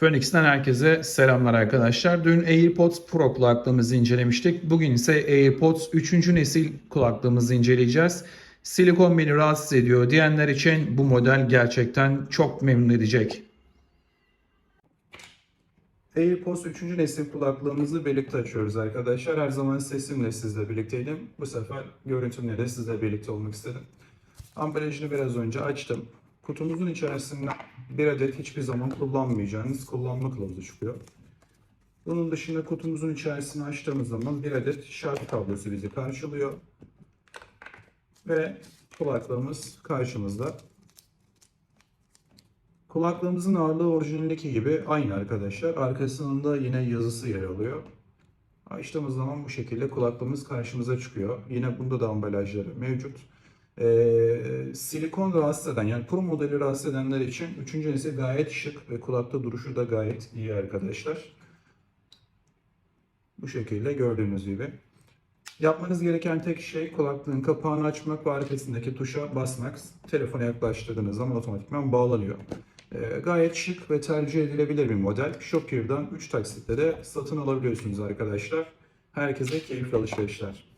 Phoenix'ten herkese selamlar arkadaşlar. Dün AirPods Pro kulaklığımızı incelemiştik. Bugün ise AirPods 3. nesil kulaklığımızı inceleyeceğiz. Silikon beni rahatsız ediyor diyenler için bu model gerçekten çok memnun edecek. AirPods 3. nesil kulaklığımızı birlikte açıyoruz arkadaşlar. Her zaman sesimle sizle birlikteydim. Bu sefer görüntümle de sizle birlikte olmak istedim. Ambalajını biraz önce açtım. Kutumuzun içerisinde bir adet hiçbir zaman kullanmayacağınız kullanma kılavuzu çıkıyor. Bunun dışında kutumuzun içerisini açtığımız zaman bir adet şarj kablosu bizi karşılıyor. Ve kulaklığımız karşımızda. Kulaklığımızın ağırlığı orijinaldeki gibi aynı arkadaşlar. Arkasında da yine yazısı yer alıyor. Açtığımız zaman bu şekilde kulaklığımız karşımıza çıkıyor. Yine bunda da ambalajları mevcut. Ee, silikon rahatsız eden yani Pro modeli rahatsız edenler için üçüncü nesil gayet şık ve kulakta duruşu da gayet iyi arkadaşlar. Bu şekilde gördüğünüz gibi. Yapmanız gereken tek şey kulaklığın kapağını açmak ve arkasındaki tuşa basmak. Telefona yaklaştırdığınız zaman otomatikman bağlanıyor. Ee, gayet şık ve tercih edilebilir bir model. Shopier'dan 3 taksitle de satın alabiliyorsunuz arkadaşlar. Herkese keyifli alışverişler.